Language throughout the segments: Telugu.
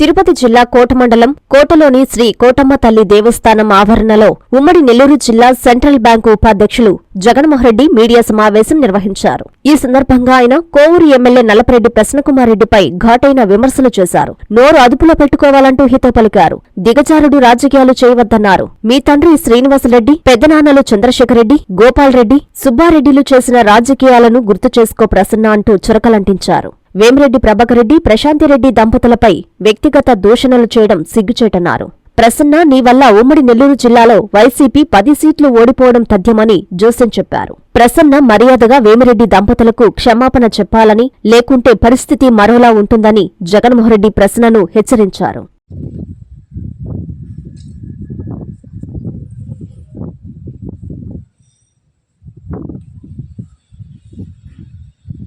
తిరుపతి జిల్లా కోట మండలం కోటలోని శ్రీ కోటమ్మ తల్లి దేవస్థానం ఆవరణలో ఉమ్మడి నెల్లూరు జిల్లా సెంట్రల్ బ్యాంకు ఉపాధ్యక్షులు జగన్మోహన్రెడ్డి మీడియా సమావేశం నిర్వహించారు. ఈ సందర్భంగా ఆయన కోవూరు ఎమ్మెల్యే నల్లపరెడ్డి ప్రసన్నకుమారెడ్డిపై ఘాటైన విమర్శలు చేశారు. నోరు అదుపులో పెట్టుకోవాలంటూ హితో పలికారు. దిగజారుడు రాజకీయాలు చేయవద్దన్నారు. మీ తండ్రి శ్రీనివాసరెడ్డి పెద్దనాన్నలు చంద్రశేఖరెడ్డి గోపాల్రెడ్డి సుబ్బారెడ్డిలు చేసిన రాజకీయాలను గుర్తు చేసుకో ప్రసన్న అంటూ చురకలంటించారు. వేమిరెడ్డి ప్రభాకరెడ్డి ప్రశాంతిరెడ్డి దంపతులపై వ్యక్తిగత దూషణలు చేయడం సిగ్గుచేటన్నారు. ప్రసన్న నీ వల్ల ఉమ్మడి నెల్లూరు జిల్లాలో వైసీపీ పది సీట్లు ఓడిపోవడం తథ్యమని జోసెన్ చెప్పారు. ప్రసన్న మర్యాదగా వేమిరెడ్డి దంపతులకు క్షమాపణ చెప్పాలని లేకుంటే పరిస్థితి మరోలా ఉంటుందని జగన్మోహన్రెడ్డి ప్రసన్నను హెచ్చరించారు.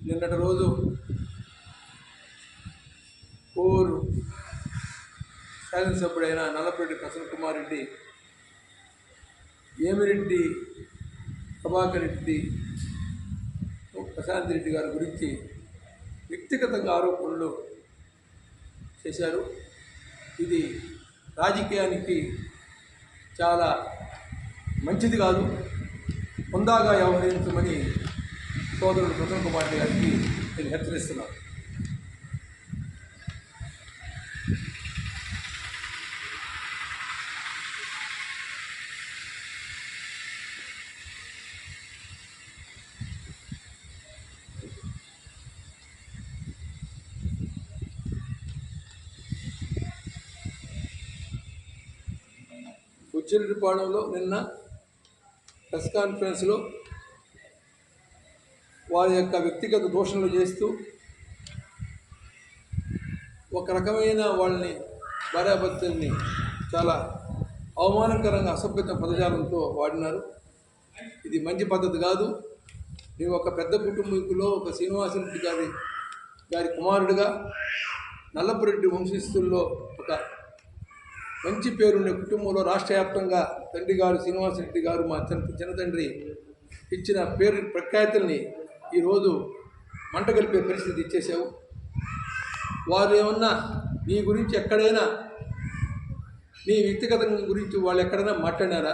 నిన్నటి రోజు కోరు శాసనసభ్యుడైన నల్లపరెడ్డి ప్రసన్న కుమార్ రెడ్డి ఏమిరెడ్డి ప్రభాకర్ రెడ్డి ప్రశాంత్ రెడ్డి గారి గురించి వ్యక్తిగతంగా ఆరోపణలు చేశారు. ఇది రాజకీయానికి చాలా మంచిది కాదు. హుందాగా వ్యవహరించమని సోదరుడు ప్రసన్న కుమార్ గారికి నేను హెచ్చరిస్తున్నాను. ఉచ్చిరెడ్డిపాళెంలో నిన్న ప్రెస్ కాన్ఫరెన్స్లో వారి యొక్క వ్యక్తిగత దూషణలు చేస్తూ ఒక రకమైన వాళ్ళని భార్యాభర్తల్ని చాలా అవమానకరంగా అసభ్యత పదజాలంతో వాడినారు. ఇది మంచి పద్ధతి కాదు. నీవు ఒక పెద్ద కుటుంబీకులో ఒక శ్రీనివాసరెడ్డి గారి గారి కుమారుడిగా నల్లపురెడ్డి వంశస్థుల్లో ఒక మంచి పేరుండే కుటుంబంలో రాష్ట్ర వ్యాప్తంగా తండ్రి గారు శ్రీనివాసరెడ్డి గారు మా చిన్న చిన్న తండ్రి ఇచ్చిన పేరు ప్రఖ్యాతుల్ని ఈరోజు మంట కలిపే పరిస్థితి ఇచ్చేసావు వారు ఏమన్నా నీ గురించి ఎక్కడైనా నీ వ్యక్తిగత గురించి వాళ్ళు ఎక్కడైనా మాట్లాడారా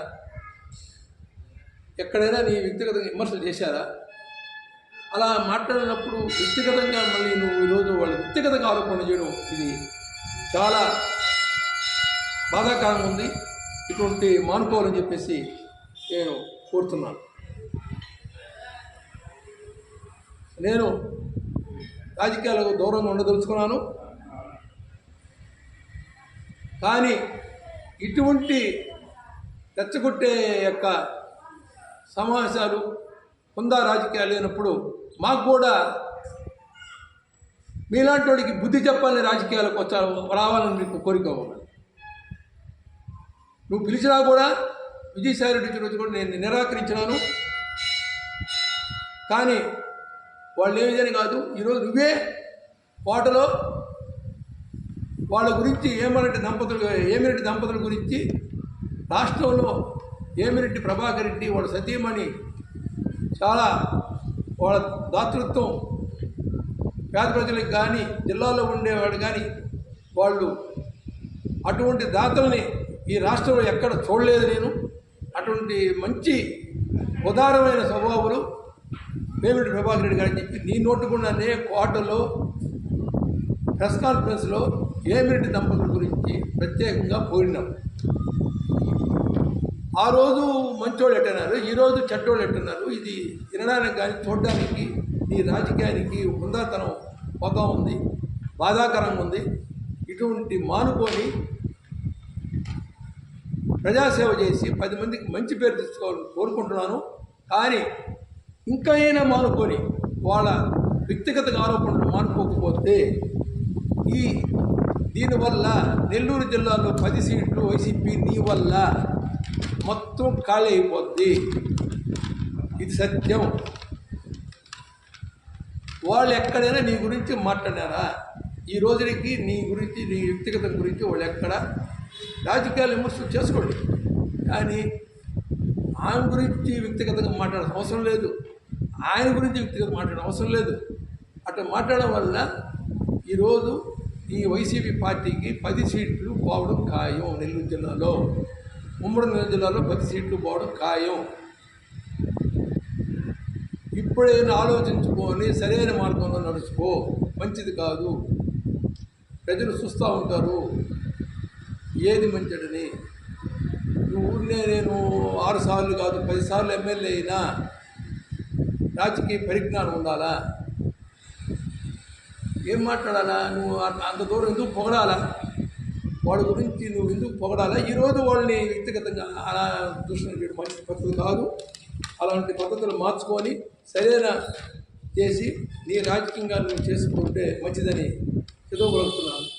ఎక్కడైనా నీ వ్యక్తిగతంగా విమర్శలు చేశారా? అలా మాట్లాడినప్పుడు వ్యక్తిగతంగా మళ్ళీ నువ్వు ఈరోజు వాళ్ళు వ్యక్తిగతంగా ఆరోపణ చేయడం ఇది చాలా బాధాకరంగా ఉంది. ఇటువంటి మానుకోవాలని చెప్పేసి నేను కోరుతున్నాను. నేను రాజకీయాలకు దూరంగా ఉండదలుచుకున్నాను. కానీ ఇటువంటి రెచ్చగొట్టే యొక్క సమావేశాలు కొందా రాజకీయాలు లేనప్పుడు మాకు కూడా మీలాంటి వాడికి బుద్ధి చెప్పాలని రాజకీయాలకు వచ్చా రావాలని మీకు కోరిక ఉన్నది. నువ్వు పిలిచినా కూడా విజయసాయి రెడ్డి రోజు కూడా నేను నిరాకరించినాను. కానీ వాళ్ళు ఏమిదని కాదు ఈరోజు నువ్వే కోటలో వాళ్ళ గురించి ఏమరెడ్డి దంపతులు ఏమిరెడ్డి దంపతుల గురించి రాష్ట్రంలో ఏమిరెడ్డి ప్రభాకర్ రెడ్డి వాళ్ళ సతీమణి చాలా వాళ్ళ దాతృత్వం పేద ప్రజలకు కానీ జిల్లాలో ఉండేవాడు కానీ వాళ్ళు అటువంటి దాతల్ని ఈ రాష్ట్రంలో ఎక్కడ చూడలేదు నేను. అటువంటి మంచి ఉదారమైన స్వభావులు పేమెంట్ ప్రభాకర్ రెడ్డి గారు చెప్పి నీ నోటుకున్నానే కోటలో ప్రెస్ కాన్ఫరెన్స్లో ఏమిరెడ్డి దంపతుల గురించి ప్రత్యేకంగా కోరినాం ఆ రోజు మంచోళ్ళు ఎట్టన్నారు ఈరోజు చెడ్డోళ్ళు ఎట్టున్నారు. ఇది తినడానికి కానీ చూడడానికి నీ రాజకీయానికి హుందాతనం పొగ ఉంది బాధాకరంగా ఉంది. ఇటువంటి మానుకొని ప్రజాసేవ చేసి పది మందికి మంచి పేరు తెచ్చుకోవాలని కోరుకుంటున్నాను. కానీ ఇంకా అయినా మానుకొని వాళ్ళ వ్యక్తిగత ఆరోపణలు మానుకోకపోతే ఈ దీనివల్ల నెల్లూరు జిల్లాలో పది సీట్లు వైసీపీ నీ వల్ల మొత్తం ఖాళీ అయిపోద్ది. ఇది సత్యం. వాళ్ళు ఎక్కడైనా నీ గురించి మాట్లాడారా? ఈ రోజుకి నీ గురించి నీ వ్యక్తిగతం గురించి వాళ్ళు ఎక్కడ రాజకీయాలు విమర్శలు చేసుకోండి. కానీ ఆమె గురించి వ్యక్తిగతంగా మాట్లాడాల్సిన అవసరం లేదు. ఆయన గురించి వ్యక్తిగతంగా మాట్లాడడం అవసరం లేదు. అట్లా మాట్లాడడం వల్ల ఈరోజు ఈ వైసీపీ పార్టీకి పది సీట్లు పోవడం ఖాయం నెల్లూరు జిల్లాలో. ఉమ్మడి నెల్లూరు జిల్లాలో పది సీట్లు పోవడం ఖాయం. ఇప్పుడైనా ఆలోచించుకొని సరైన మార్గంలో నడుచుకో. మంచిది కాదు. ప్రజలు చూస్తూ ఉంటారు. ఏది మంచిడని? నువ్వు ఊరినే నేను ఆరు సార్లు కాదు పది సార్లు ఎమ్మెల్యే అయినా రాజకీయ పరిజ్ఞానం ఉండాలా? ఏం మాట్లాడాలా? నువ్వు అంత- అంత దూరం ఎందుకు పొగడాలా? వాడి గురించి నువ్వు ఎందుకు పొగడాలా? ఈరోజు వాళ్ళని వ్యక్తిగతంగా అలా దూషణ చేయడం మంచి పద్ధతి కాదు. అలాంటి పద్ధతులు మార్చుకొని సరైన చేసి నీ రాజకీయంగా నువ్వు చేసుకుంటే మంచిదని చదువుగలుగుతున్నాను